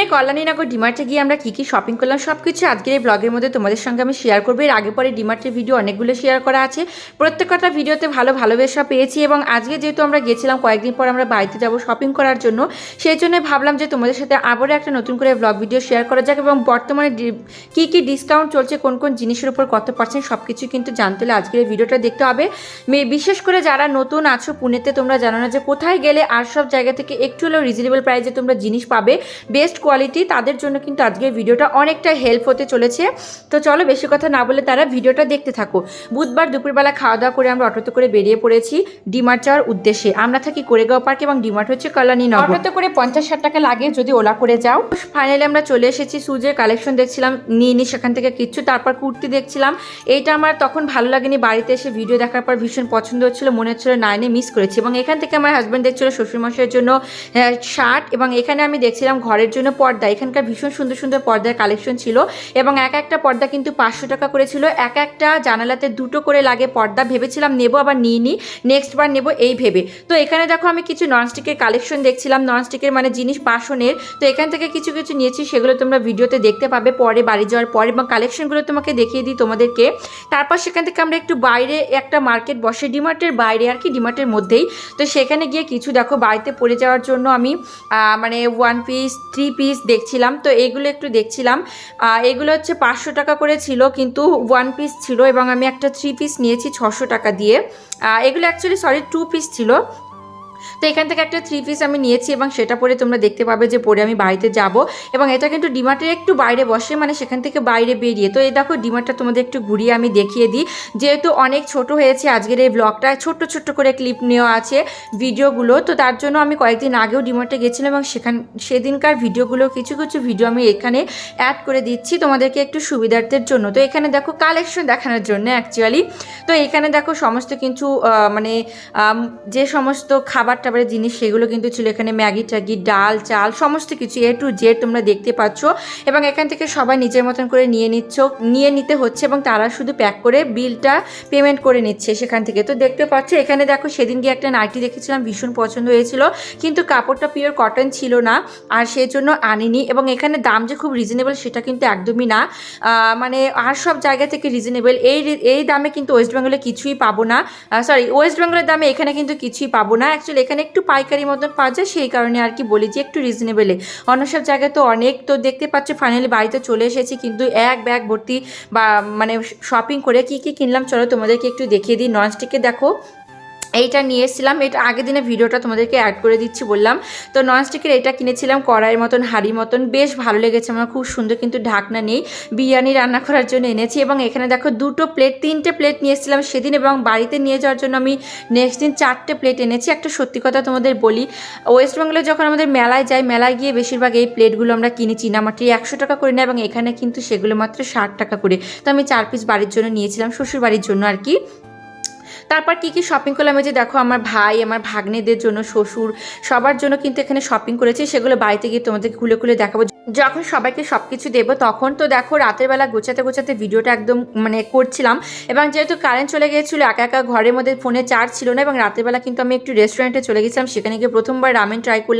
পুনে কল্যাণীনগর ডিমার্টে গিয়ে আমরা কী কী শপিং করলাম সব কিছু আজকের এই ব্লগের মধ্যে তোমাদের সঙ্গে আমি শেয়ার করব। এর আগে পরে ডিমার্টের ভিডিও অনেকগুলো শেয়ার করা আছে। প্রত্যেকটা ভিডিওতে ভালো ভালোবাসা পেয়েছি এবং আজকে যেহেতু আমরা গেছিলাম, কয়েকদিন পর আমরা বাড়িতে যাব শপিং করার জন্য, সেই জন্য ভাবলাম যে তোমাদের সাথে আবারও একটা নতুন করে ব্লগ ভিডিও শেয়ার করা যাক এবং বর্তমানে কী কী ডিসকাউন্ট চলছে, কোন কোন জিনিসের উপর কত পার্সেন্ট সব কিছু কিন্তু জানতে হলে আজকের এই ভিডিওটা দেখতে হবে। বিশেষ করে যারা নতুন আছো পুনেতে, তোমরা জানো না যে কোথায় গেলে আর সব জায়গা থেকে একটু হলেও রিজনেবল প্রাইসে তোমরা জিনিস পাবে। বেস্ট কোয়ালিটি তাদের জন্য কিন্তু আজকের ভিডিওটা অনেকটা হেল্প হতে চলেছে। তো চলো বেশি কথা না বলে তারা ভিডিওটা দেখতে থাকো। বুধবার দুপুরবেলা খাওয়া দাওয়া করে আমরা অটোতে করে বেরিয়ে পড়েছি ডিমার্ট যাওয়ার উদ্দেশ্যে। আমরা থাকি কোরেগাঁও পার্ক এবং ডিমার্ট হচ্ছে কল্যাণী নগর অটোতে করে পঞ্চাশ ষাট টাকা লাগে যদি ওলা করে যাও। ফাইনালি আমরা চলে এসেছি সুজের কালেকশন দেখছিলাম নিয়ে নি সেখান থেকে কিচ্ছু তারপর কুর্তি দেখছিলাম। এইটা আমার তখন ভালো লাগেনি বাড়িতে এসে ভিডিও দেখার পর ভীষণ পছন্দ হচ্ছিল মনে হচ্ছিল নাইনে মিস করেছি। এবং এখান থেকে আমার হাজব্যান্ড দেখছিল শ্বশুরমশাইয়ের জন্য শার্ট এবং এখানে আমি দেখছিলাম ঘরের জন্য পর্দা, এখানকার ভীষণ সুন্দর সুন্দর পর্দার কালেকশন ছিল এবং এক একটা পর্দা কিন্তু পাঁচশো টাকা করে ছিল এক একটা জানালাতে দুটো করে লাগে পর্দা, ভেবেছিলাম নেব, আবার নিয়ে নিই নেক্সট বার নেব এই ভেবে। তো এখানে দেখো আমি কিছু ননস্টিকের কালেকশন দেখছিলাম। ননস্টিকের মানে জিনিস বাসনের। তো এখান থেকে কিছু কিছু নিয়েছি, সেগুলো তোমরা ভিডিওতে দেখতে পাবে। পরে বাড়ি যাওয়ার পরে এবং কালেকশনগুলো তোমাকে দেখিয়ে দিই তোমাদেরকে। তারপর সেখান থেকে আমরা একটু বাইরে একটা মার্কেট বসে ডিমার্টের বাইরে আর কি ডিমার্টের মধ্যেই। তো সেখানে গিয়ে কিছু দেখো, বাড়িতে পড়ে যাওয়ার জন্য আমি মানে ওয়ান পিস থ্রি পিস দেখছিলাম, তো এগুলো একটু দেখছিলাম। এগুলো হচ্ছে পাঁচশো টাকা করে ছিল, কিন্তু ওয়ান পিস ছিল এবং আমি একটা থ্রি পিস নিয়েছি ছশো টাকা দিয়ে। এগুলো অ্যাকচুয়ালি সরি টু পিস ছিল। তো এখান থেকে একটা থ্রি পিস আমি নিয়েছি এবং সেটা পরে তোমরা দেখতে পাবে যে পরে আমি বাড়িতে যাব। এবং এটা কিন্তু ডিমার্টের একটু বাইরে বসে মানে সেখান থেকে বাইরে বেরিয়ে। তো এই দেখো ডিমার্টটা তোমাদের একটু ঘুরিয়ে আমি দেখিয়ে দিই। যেহেতু অনেক ছোট হয়েছে আজকের এই ব্লগটা ছোট্ট ছোট্ট করে ক্লিপ নেওয়া আছে ভিডিওগুলো। তো তার জন্য আমি কয়েকদিন আগেও ডিমার্টে গেছিলাম এবং সেখান, সেদিনকার ভিডিওগুলো, কিছু কিছু ভিডিও আমি এখানে অ্যাড করে দিচ্ছি তোমাদেরকে একটু সুবিধার্থের জন্য। তো এখানে দেখো কালেকশন দেখানোর জন্য অ্যাকচুয়ালি তো এখানে দেখো সমস্ত কিছু মানে যে সমস্ত খাবার টাবারের জিনিস সেগুলো কিন্তু ছিল এখানে ম্যাগি ট্যাগি, ডাল, চাল, সমস্ত কিছু এ টু জেড তোমরা দেখতে পাচ্ছ। এবং এখান থেকে সবাই নিজের মতন করে নিয়ে নিচ্ছ, নিয়ে নিতে হচ্ছে এবং তারা শুধু প্যাক করে বিলটা পেমেন্ট করে নিচ্ছে সেখান থেকে। তো দেখতে পাচ্ছ, এখানে দেখো সেদিন গিয়ে একটা নাইটি দেখেছিলাম, ভীষণ পছন্দ হয়েছিল। কিন্তু কাপড়টা পিওর কটন ছিল না, আর সেই জন্য আনিনি এবং এখানে দাম যে খুব রিজনেবল সেটা কিন্তু একদমই না। মানে আর সব জায়গা থেকে রিজনেবল এই এই দামে কিন্তু ওয়েস্ট বেঙ্গলে কিছুই পাবো না। সরি ওয়েস্ট বেঙ্গলের দামে এখানে কিন্তু কিছুই পাবো না। অ্যাকচুয়ালি এখানে একটু পাইকারি মতন পাওয়া যায়, সেই কারণে আর কি বলি যে একটু রিজনেবেলে অন্য সব জায়গায় তো অনেক তো দেখতে পাচ্ছি ফাইনালি বাড়িতে চলে এসেছি, কিন্তু এক ব্যাগ ভর্তি বা মানে শপিং করে কি কি কিনলাম, চলো তোমাদেরকে একটু দেখিয়ে দিই। নন স্টিকে দেখো এইটা নিয়ে এসেছিলাম। এটা আগের দিনে ভিডিওটা তোমাদেরকে অ্যাড করে দিচ্ছি বললাম। তো ননস্টিকের এটা কিনেছিলাম, কড়াইয়ের মতন হাড়ি মতন। বেশ ভালো লেগেছে আমার, খুব সুন্দর কিন্তু ঢাকনা নেই। বিরিয়ানি রান্না করার জন্য এনেছি এবং এখানে দেখো দুটো প্লেট তিনটে প্লেট নিয়ে এসেছিলাম সেদিন এবং বাড়িতে নিয়ে যাওয়ার জন্য আমি নেক্সট দিন চারটে প্লেট এনেছি। একটা সত্যি কথা তোমাদের বলি ওয়েস্ট বেঙ্গলে যখন আমাদের মেলায় যাই মেলায় গিয়ে বেশিরভাগ এই প্লেটগুলো আমরা কিনি। চীনামাটি একশো টাকা করে নেয় এবং এখানে কিন্তু সেগুলো মাত্র ষাট টাকা করে। তো আমি চার পিস বাড়ির জন্য নিয়েছিলাম শ্বশুর বাড়ির জন্য আর কি। তারপর কি কি শপিং করলাম? এই যে দেখো আমার ভাই, আমার ভাগ্নেদের জন্য, শ্বশুর, সবার জন্য কিন্তু এখানে শপিং করেছি। সেগুলো বাড়িতে গিয়ে তোমাদের খুলে খুলে দেখাবো। যখন সবাইকে সব কিছু দেবো, তখন তো দেখো রাতের বেলা গোছাতে গোছাতে ভিডিওটা একদম মানে করছিলাম। এবং যেহেতু কারেন্ট চলে গিয়েছিল, একা একা ঘরের মধ্যে ফোনে চার্জ ছিল না, এবং রাতের বেলা কিন্তু আমি একটু রেস্টুরেন্টে চলে গেছিলাম। সেখানে গিয়ে প্রথমবার রামেন ট্রাই করলাম।